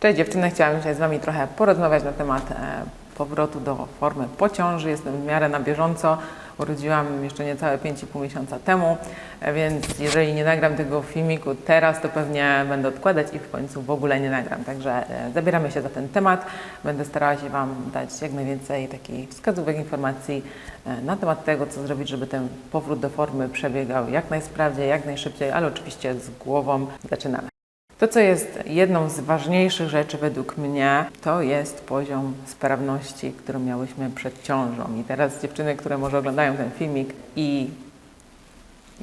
Cześć dziewczyny, chciałam dzisiaj z Wami trochę porozmawiać na temat e, powrotu do formy po ciąży. Jestem w miarę na bieżąco. Urodziłam jeszcze niecałe 5,5 miesiąca temu, e, więc jeżeli nie nagram tego filmiku teraz, to pewnie będę odkładać i w końcu w ogóle nie nagram. Także e, zabieramy się za ten temat. Będę starała się Wam dać jak najwięcej takich wskazówek, informacji na temat tego, co zrobić, żeby ten powrót do formy przebiegał jak najsprawniej, jak najszybciej, ale oczywiście z głową. Zaczynamy. To, co jest jedną z ważniejszych rzeczy według mnie, to jest poziom sprawności, którą miałyśmy przed ciążą. I teraz dziewczyny, które może oglądają ten filmik i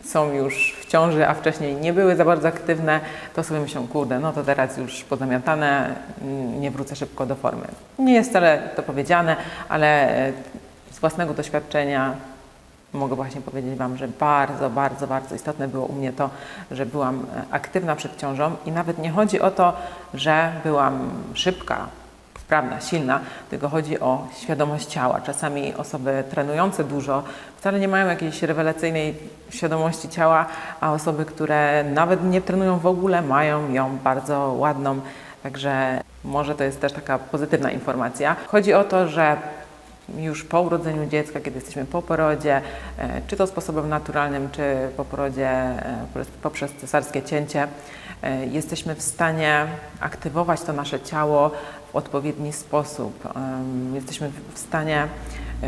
są już w ciąży, a wcześniej nie były za bardzo aktywne, to sobie myślą, kurde, no to teraz już pozamiatane, mm, nie wrócę szybko do formy. Nie jest wcale to powiedziane, ale z własnego doświadczenia mogę właśnie powiedzieć Wam, że bardzo, bardzo, bardzo istotne było u mnie to, że byłam e, aktywna przed ciążą i nawet nie chodzi o to, że byłam szybka, sprawna, silna, tylko chodzi o świadomość ciała. Czasami osoby trenujące dużo wcale nie mają jakiejś rewelacyjnej świadomości ciała, a osoby, które nawet nie trenują w ogóle, mają ją bardzo ładną. Także może to jest też taka pozytywna informacja. Chodzi o to, że już po urodzeniu dziecka, kiedy jesteśmy po porodzie, e, czy to sposobem naturalnym, czy po porodzie e, poprzez- cesarskie cięcie, e, jesteśmy w stanie aktywować to nasze ciało w odpowiedni sposób. Jesteśmy w stanie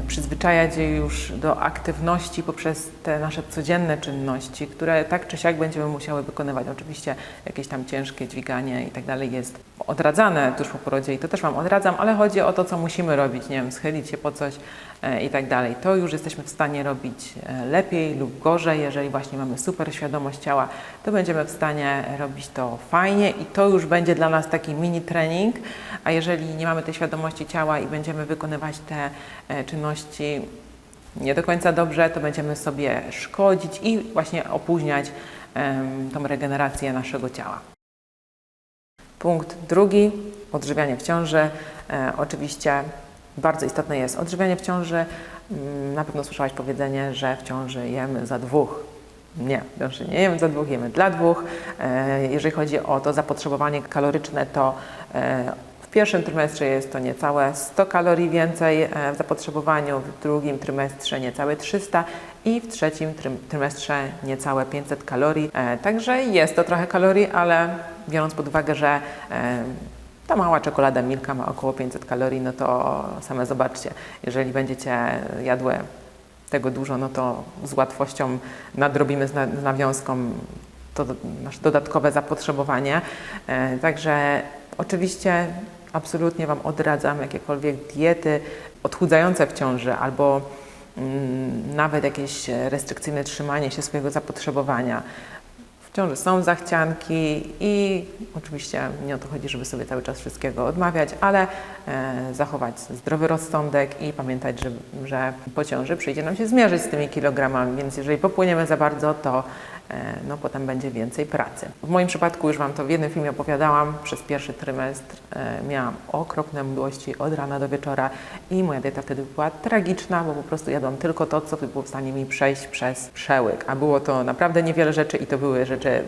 przyzwyczajać je już do aktywności poprzez te nasze codzienne czynności, które tak czy siak będziemy musiały wykonywać. Oczywiście jakieś tam ciężkie dźwiganie i tak dalej jest odradzane tuż po porodzie i to też Wam odradzam, ale chodzi o to, co musimy robić, nie wiem, schylić się po coś e, i tak dalej. To już jesteśmy w stanie robić e, lepiej lub gorzej, jeżeli właśnie mamy super świadomość ciała, to będziemy w stanie robić to fajnie i to już będzie dla nas taki mini trening, a jeżeli nie mamy tej świadomości ciała i będziemy wykonywać te e, czynności nie do końca dobrze, to będziemy sobie szkodzić i właśnie opóźniać tą regenerację naszego ciała. Punkt drugi, odżywianie w ciąży. E, oczywiście bardzo istotne jest odżywianie w ciąży. Mm, Na pewno słyszałaś powiedzenie, że w ciąży jemy za dwóch. Nie, w ciąży nie jemy za dwóch, jemy dla dwóch. E, Jeżeli chodzi o to zapotrzebowanie kaloryczne, to e, w pierwszym trymestrze jest to niecałe 100 kalorii więcej e, w zapotrzebowaniu, w drugim trymestrze niecałe 300 i w trzecim trym- trymestrze niecałe 500 kalorii. E, Także jest to trochę kalorii, ale biorąc pod uwagę, że e, ta mała czekolada Milka ma około 500 kalorii, no to same zobaczcie, jeżeli będziecie jadły tego dużo, no to z łatwością nadrobimy z, z nawiązką to nasze dodatkowe zapotrzebowanie. Także oczywiście absolutnie Wam odradzam jakiekolwiek diety odchudzające w ciąży albo mm, nawet jakieś restrykcyjne trzymanie się swojego zapotrzebowania. W ciąży są zachcianki i oczywiście nie o to chodzi, żeby sobie cały czas wszystkiego odmawiać, ale e, zachować zdrowy rozsądek i pamiętać, że, że po ciąży przyjdzie nam się zmierzyć z tymi kilogramami, więc jeżeli popłyniemy za bardzo, to no, potem będzie więcej pracy. W moim przypadku już Wam to w jednym filmie opowiadałam, przez pierwszy trymestr e, miałam okropne mdłości od rana do wieczora i moja dieta wtedy była tragiczna, bo po prostu jadłam tylko to, co było w stanie mi przejść przez przełyk, a było to naprawdę niewiele rzeczy i to były rzeczy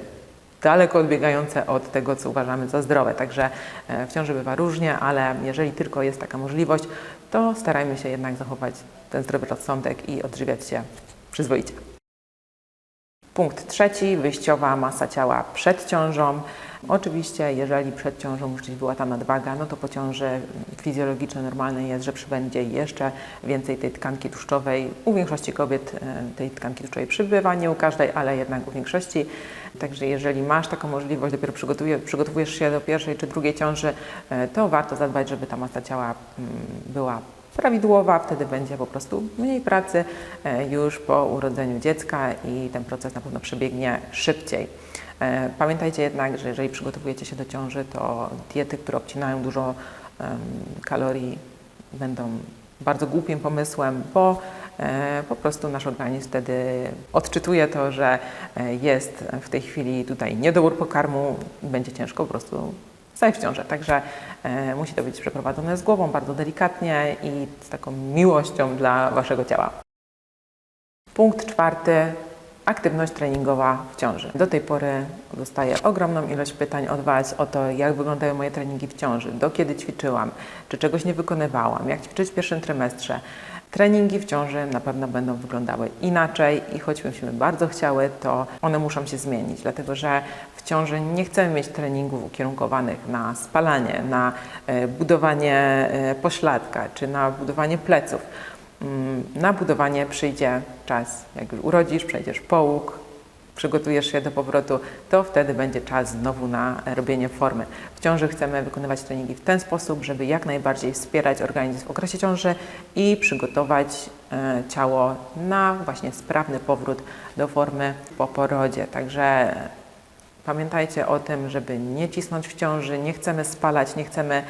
daleko odbiegające od tego, co uważamy za zdrowe. Także e, w ciąży bywa różnie, ale jeżeli tylko jest taka możliwość, to starajmy się jednak zachować ten zdrowy rozsądek i odżywiać się przyzwoicie. Punkt trzeci, wyjściowa masa ciała przed ciążą. Oczywiście, jeżeli przed ciążą już była ta nadwaga, no to po ciąży fizjologiczne, normalne jest, że przybędzie jeszcze więcej tej tkanki tłuszczowej. U większości kobiet e, tej tkanki tłuszczowej przybywa, nie u każdej, ale jednak u większości. Także jeżeli masz taką możliwość, dopiero przygotowujesz się do pierwszej czy drugiej ciąży, e, to warto zadbać, żeby ta masa ciała mm, była prawidłowa, wtedy będzie po prostu mniej pracy e, już po urodzeniu dziecka i ten proces na pewno przebiegnie szybciej. E, Pamiętajcie jednak, że jeżeli przygotowujecie się do ciąży, to diety, które obcinają dużo kalorii, będą bardzo głupim pomysłem, bo e, po prostu nasz organizm wtedy odczytuje to, że jest w tej chwili tutaj niedobór pokarmu będzie ciężko po prostu zajść w ciążę. Także e, musi to być przeprowadzone z głową, bardzo delikatnie i z taką miłością dla Waszego ciała. Punkt czwarty. aktywność treningowa w ciąży. Do tej pory dostaję ogromną ilość pytań od Was o to, jak wyglądają moje treningi w ciąży, do kiedy ćwiczyłam, czy czegoś nie wykonywałam, jak ćwiczyć w pierwszym trymestrze. Treningi w ciąży na pewno będą wyglądały inaczej i choćbyśmy bardzo chciały, to one muszą się zmienić, dlatego że w ciąży nie chcemy mieć treningów ukierunkowanych na spalanie, na e, budowanie e, pośladka czy na budowanie pleców. Mm, Na budowanie przyjdzie czas, jak już urodzisz, przejdziesz połóg, przygotujesz się do powrotu, to wtedy będzie czas znowu na robienie formy. W ciąży chcemy wykonywać treningi w ten sposób, żeby jak najbardziej wspierać organizm w okresie ciąży i przygotować e, ciało na właśnie sprawny powrót do formy po porodzie. Także Pamiętajcie o tym, żeby nie cisnąć w ciąży, nie chcemy spalać, nie chcemy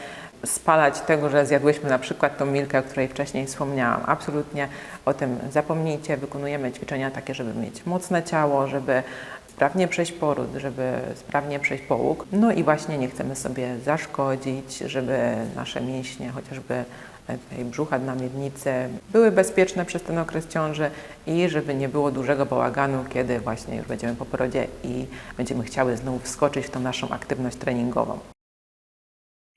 spalać tego, że zjadłyśmy na przykład tą milkę, o której wcześniej wspomniałam. Absolutnie o tym zapomnijcie. Wykonujemy ćwiczenia takie, żeby mieć mocne ciało, żeby sprawnie przejść poród, żeby sprawnie przejść połóg. No i właśnie nie chcemy sobie zaszkodzić, żeby nasze mięśnie, chociażby tej brzucha, dna miednicy były bezpieczne przez ten okres ciąży i żeby nie było dużego bałaganu, kiedy właśnie już będziemy po porodzie i będziemy chciały znowu wskoczyć w tą naszą aktywność treningową.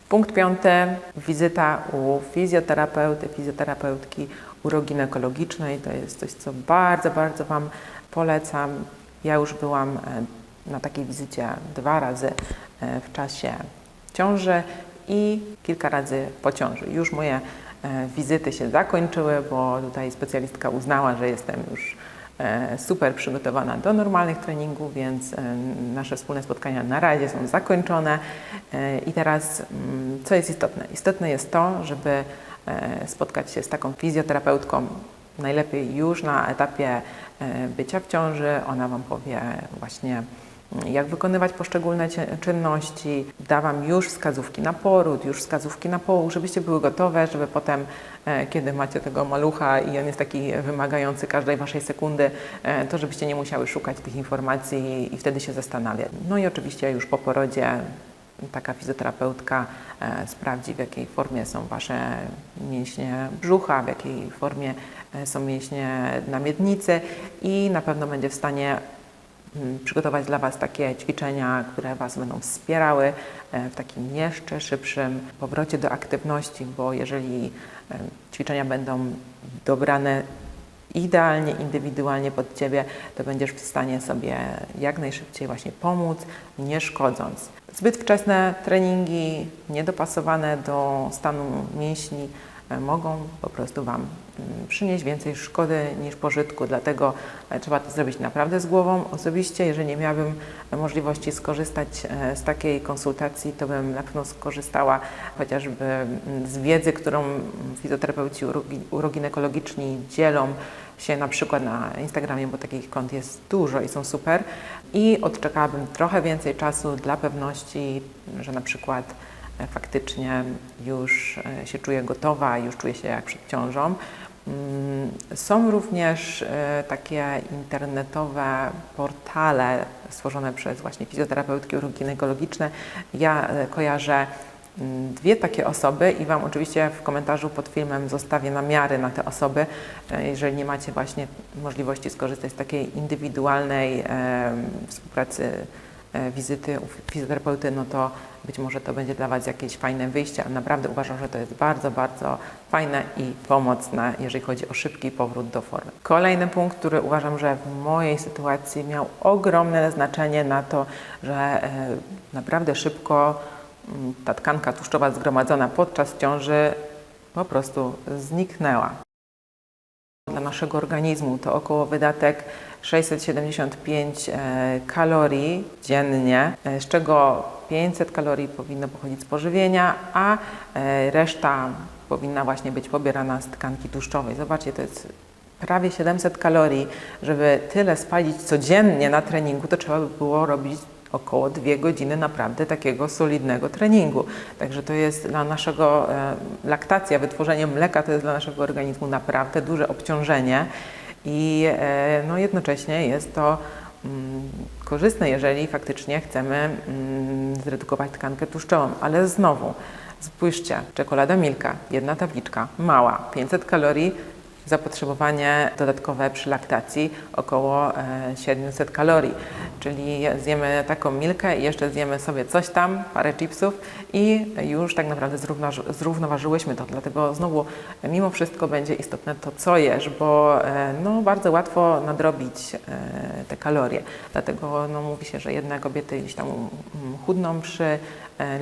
Punkt piąty, wizyta u fizjoterapeuty, fizjoterapeutki uroginekologicznej. To jest coś, co bardzo, bardzo Wam polecam. Ja już byłam e, na takiej wizycie dwa razy e, w czasie ciąży i kilka razy po ciąży. Już moje wizyty się zakończyły, bo tutaj specjalistka uznała, że jestem już e, super przygotowana do normalnych treningów, więc e, nasze wspólne spotkania na razie są zakończone. E, I teraz, mm, co jest istotne? Istotne jest to, żeby e, spotkać się z taką fizjoterapeutką, najlepiej już na etapie e, bycia w ciąży. Ona Wam powie właśnie, jak wykonywać poszczególne czynności. Da Wam już wskazówki na poród, już wskazówki na połóg, żebyście były gotowe, żeby potem, e, kiedy macie tego malucha i on jest taki wymagający każdej Waszej sekundy, e, to żebyście nie musiały szukać tych informacji i wtedy się zastanawiać. No i oczywiście już po porodzie taka fizjoterapeutka e, sprawdzi, w jakiej formie są Wasze mięśnie brzucha, w jakiej formie są mięśnie na miednicy i na pewno będzie w stanie przygotować dla Was takie ćwiczenia, które Was będą wspierały e, w takim jeszcze szybszym powrocie do aktywności, bo jeżeli e, ćwiczenia będą dobrane idealnie, indywidualnie pod Ciebie, to będziesz w stanie sobie jak najszybciej właśnie pomóc, nie szkodząc. Zbyt wczesne treningi, niedopasowane do stanu mięśni, e, mogą po prostu Wam przynieść więcej szkody niż pożytku, dlatego e, trzeba to zrobić naprawdę z głową. Osobiście, jeżeli nie miałabym możliwości skorzystać e, z takiej konsultacji, to bym na pewno skorzystała chociażby z wiedzy, którą fizjoterapeuci urogi- uroginekologiczni dzielą się na przykład na Instagramie, bo takich kont jest dużo i są super. I odczekałabym trochę więcej czasu dla pewności, że na przykład e, faktycznie już e, się czuję gotowa, już czuję się jak przed ciążą. Mm, Są również e, takie internetowe portale stworzone przez właśnie fizjoterapeutki uroginekologiczne. Ja e, kojarzę mm, dwie takie osoby i Wam oczywiście w komentarzu pod filmem zostawię namiary na te osoby. E, Jeżeli nie macie właśnie możliwości skorzystać z takiej indywidualnej współpracy, wizyty u fizjoterapeuty, no to być może to będzie dla Was jakieś fajne wyjście, ale naprawdę uważam, że to jest bardzo, bardzo fajne i pomocne, jeżeli chodzi o szybki powrót do formy. Kolejny punkt, który uważam, że w mojej sytuacji miał ogromne znaczenie na to, że e, naprawdę szybko mm, ta tkanka tłuszczowa zgromadzona podczas ciąży po prostu zniknęła. Dla naszego organizmu to około wydatek 675 e, kalorii dziennie, e, z czego 500 kalorii powinno pochodzić z pożywienia, a e, reszta powinna właśnie być pobierana z tkanki tłuszczowej. Zobaczcie, to jest prawie 700 kalorii. Żeby tyle spalić codziennie na treningu, to trzeba by było robić około dwie godziny naprawdę takiego solidnego treningu. Także to jest dla naszego e, laktacja, wytworzenie mleka to jest dla naszego organizmu naprawdę duże obciążenie i e, no, jednocześnie jest to mm, korzystne, jeżeli faktycznie chcemy mm, zredukować tkankę tłuszczową. Ale znowu, spójrzcie, czekolada Milka, jedna tabliczka, mała, 500 kalorii, zapotrzebowanie dodatkowe przy laktacji około e, 700 kalorii. Czyli zjemy taką milkę i jeszcze zjemy sobie coś tam, parę chipsów i już tak naprawdę zrównoważy- zrównoważyłyśmy to. Dlatego znowu e, mimo wszystko będzie istotne to, co jesz, bo e, no, bardzo łatwo nadrobić e, te kalorie. Dlatego no, mówi się, że jedne kobiety gdzieś tam chudną przy e,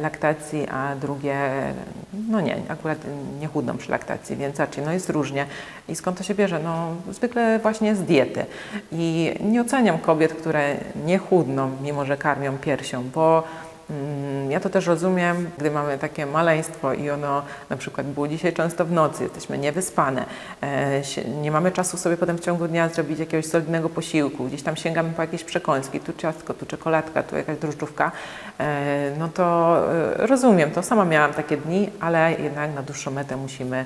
laktacji, a drugie, no nie, akurat nie chudną przy laktacji, więc raczej no jest różnie. I skąd to się bierze? No zwykle właśnie z diety. I nie oceniam kobiet, które nie chudną, mimo że karmią piersią, bo ja to też rozumiem, gdy mamy takie maleństwo i ono na przykład było dzisiaj często w nocy, jesteśmy niewyspane, e, nie mamy czasu sobie potem w ciągu dnia zrobić jakiegoś solidnego posiłku, gdzieś tam sięgamy po jakieś przekąski, tu ciastko, tu czekoladka, tu jakaś drożdżówka, e, no to e, rozumiem to, sama miałam takie dni, ale jednak na dłuższą metę musimy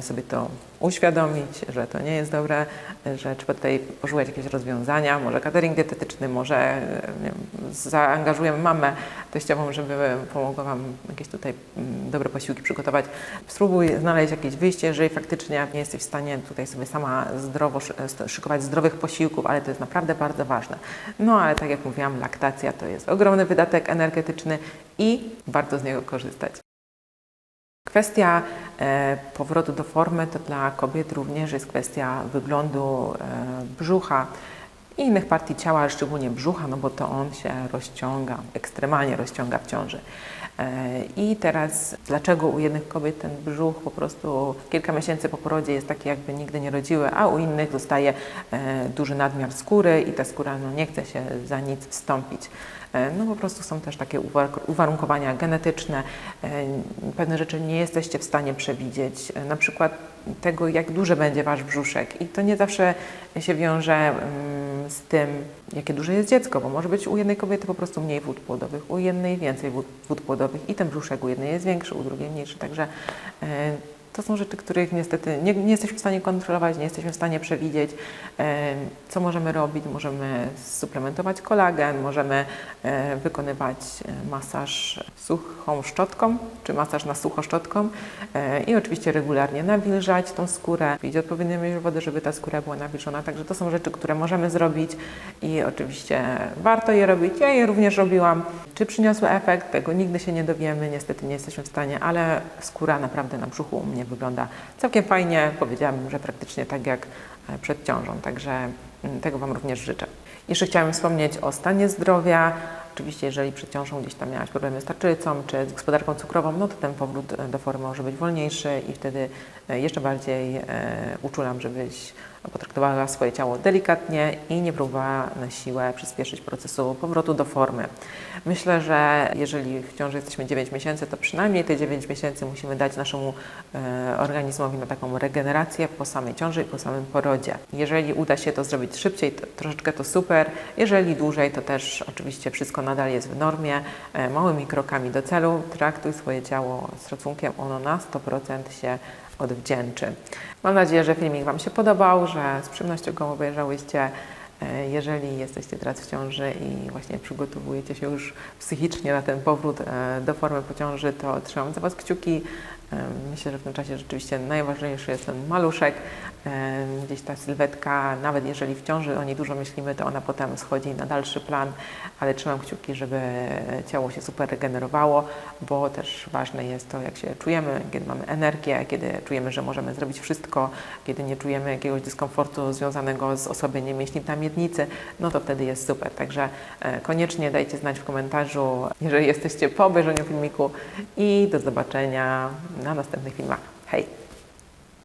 sobie to uświadomić, że to nie jest dobre, e, że trzeba tutaj poszukać jakieś rozwiązania, może catering dietetyczny, może e, wiem, zaangażujemy mamę teściową, żeby pomogła Wam jakieś tutaj mm, dobre posiłki przygotować. Spróbuj znaleźć jakieś wyjście, jeżeli faktycznie nie jesteś w stanie tutaj sobie sama zdrowo szykować zdrowych posiłków, ale to jest naprawdę bardzo ważne. No ale tak jak mówiłam, laktacja to jest ogromny wydatek energetyczny i warto z niego korzystać. Kwestia e, powrotu do formy to dla kobiet również jest kwestia wyglądu e, brzucha i innych partii ciała, szczególnie brzucha, no bo to on się rozciąga, ekstremalnie rozciąga w ciąży. E, I teraz, dlaczego u jednych kobiet ten brzuch po prostu kilka miesięcy po porodzie jest taki, jakby nigdy nie rodziły, a u innych zostaje e, duży nadmiar skóry i ta skóra no, nie chce się za nic wstąpić. E, No po prostu są też takie uwar- uwarunkowania genetyczne. Pewne rzeczy nie jesteście w stanie przewidzieć. Na przykład tego, jak duży będzie Wasz brzuszek. I to nie zawsze się wiąże mm, z tym, jakie duże jest dziecko, bo może być u jednej kobiety po prostu mniej wód płodowych, u jednej więcej wód, płodowych i ten brzuszek u jednej jest większy, u drugiej mniejszy. Także e, to są rzeczy, których niestety nie, nie jesteśmy w stanie kontrolować, nie jesteśmy w stanie przewidzieć. Co możemy robić? Możemy suplementować kolagen, możemy e, wykonywać e, masaż suchą szczotką, czy masaż na sucho szczotką e, i oczywiście regularnie nawilżać tą skórę, pić odpowiednią ilość wody, żeby ta skóra była nawilżona. Także to są rzeczy, które możemy zrobić i oczywiście warto je robić. Ja je również robiłam. Czy przyniosły efekt? Tego nigdy się nie dowiemy, niestety nie jesteśmy w stanie, ale skóra naprawdę na brzuchu u mnie wygląda całkiem fajnie. Powiedziałabym, że praktycznie tak jak e, przed ciążą, także mm, tego Wam również życzę. Jeszcze chciałam wspomnieć o stanie zdrowia. Oczywiście, jeżeli przed ciążą gdzieś tam miałaś problemy z tarczycą czy z gospodarką cukrową, no to ten powrót e, do formy może być wolniejszy i wtedy e, jeszcze bardziej uczulam, żebyś potraktowała swoje ciało delikatnie i nie próbowała na siłę przyspieszyć procesu powrotu do formy. Myślę, że jeżeli w ciąży jesteśmy 9 miesięcy, to przynajmniej te 9 miesięcy musimy dać naszemu e, organizmowi na taką regenerację po samej ciąży i po samym porodzie. Jeżeli uda się to zrobić szybciej, to troszeczkę to super. Jeżeli dłużej, to też oczywiście wszystko nadal jest w normie. E, małymi krokami do celu. Traktuj swoje ciało z szacunkiem, ono na 100% się odwdzięczy. Mam nadzieję, że filmik Wam się podobał, że z przyjemnością go obejrzałyście. E, Jeżeli jesteście teraz w ciąży i właśnie przygotowujecie się już psychicznie na ten powrót e, do formy po ciąży, to trzymam za Was kciuki. E, Myślę, że w tym czasie rzeczywiście najważniejszy jest ten maluszek. E, Gdzieś ta sylwetka, nawet jeżeli w ciąży o niej dużo myślimy, to ona potem schodzi na dalszy plan, ale trzymam kciuki, żeby ciało się super regenerowało, bo też ważne jest to, jak się czujemy, kiedy mamy energię, kiedy czujemy, że możemy zrobić wszystko, kiedy nie czujemy jakiegoś dyskomfortu związanego z osłabieniem mięśni miednicy, no to wtedy jest super. Także e, koniecznie dajcie znać w komentarzu, jeżeli jesteście po obejrzeniu filmiku i do zobaczenia na następnych filmach. Hej!